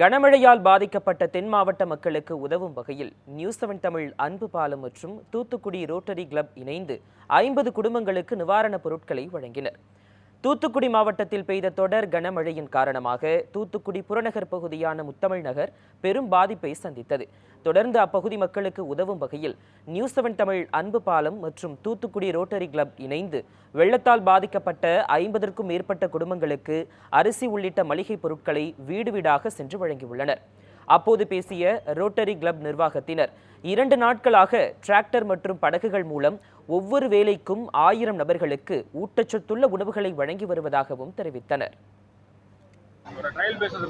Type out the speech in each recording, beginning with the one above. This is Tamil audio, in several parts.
கனமழையால் பாதிக்கப்பட்ட தென் மாவட்ட மக்களுக்கு உதவும் வகையில் நியூஸ் செவன் தமிழ் அன்பு பாலம் மற்றும் தூத்துக்குடி ரோட்டரி கிளப் இணைந்து ஐம்பது குடும்பங்களுக்கு நிவாரணப் பொருட்களை வழங்கினர். தூத்துக்குடி மாவட்டத்தில் பெய்த தொடர் கனமழையின் காரணமாக தூத்துக்குடி புறநகர் பகுதியான முத்தமிழ் நகர் பெரும் பாதிப்பை சந்தித்தது. தொடர்ந்து அப்பகுதி மக்களுக்கு உதவும் வகையில் நியூஸ் செவன் தமிழ் அன்பு பாலம் மற்றும் தூத்துக்குடி ரோட்டரி கிளப் இணைந்து வெள்ளத்தால் பாதிக்கப்பட்ட ஐம்பதற்கும் மேற்பட்ட குடும்பங்களுக்கு அரிசி உள்ளிட்ட மளிகைப் பொருட்களை வீடு வீடாக சென்று வழங்கியுள்ளனர். அப்போது பேசிய ரோட்டரி கிளப் நிர்வாகத்தினர் இரண்டு நாட்களாக டிராக்டர் மற்றும் படகுகள் மூலம் ஒவ்வொரு வேலைக்கும் ஆயிரம் நபர்களுக்கு ஊட்டச்சத்துள்ள உணவுகளை வழங்கி வருவதாகவும் தெரிவித்தனர்.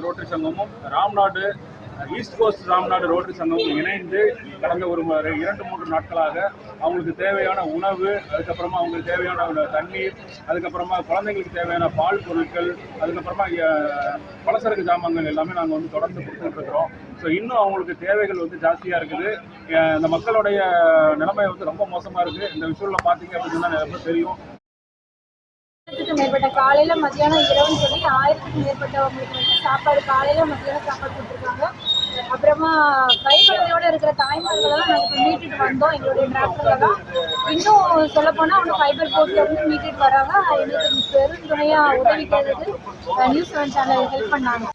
ரோட்டரி சங்கமும் Ramnad east coast Ramnad Rotary சங்கம் இணைந்து கடந்த ஒரு இரண்டு மூன்று நாட்களாக அவங்களுக்கு தேவையான உணவு அதுக்கப்புறமா அவங்களுக்கு தேவையான தண்ணீர் அதுக்கப்புறமா குழந்தைங்களுக்கு தேவையான பால் பொருட்கள் அதுக்கப்புறமா பலசரக்கு ஜாமான்கள் எல்லாமே நாங்கள் வந்து தொடர்ந்து கொடுத்துட்டு இருக்கிறோம் ஸோ இன்னும் அவங்களுக்கு தேவைகள் வந்து ஜாஸ்தியாக இருக்குது. இந்த மக்களுடைய நிலைமை வந்து ரொம்ப மோசமாக இருக்குது இந்த விஷயம்ல பார்த்தீங்க அப்படின்னு நிறைய தெரியும். ஆயிரத்துக்கு மேற்பட்ட காலையில மத்தியானம் இரவுன்னு சொல்லி ஆயிரத்துக்கு மேற்பட்டவங்களுக்கு வந்து சாப்பாடு காலையில மத்தியானம் சாப்பாடு கொடுத்துருக்காங்க. அப்புறமா கைக்குழந்தையோட இருக்கிற தாய்மார்களெல்லாம் நாங்கள் இப்போ மீட்டுட்டு வந்தோம். எங்களுடைய டிராக்டர்ல தான். இன்னும் சொல்ல போனா அவங்க ஃபைபர் போர்ட்ல இருந்து மீட்டுட்டு வராங்க. எங்களுக்கு பெரும் துணையா உதவி கேட்டது நியூஸ் செவன் சேனல் ஹெல்ப் பண்ணாங்க.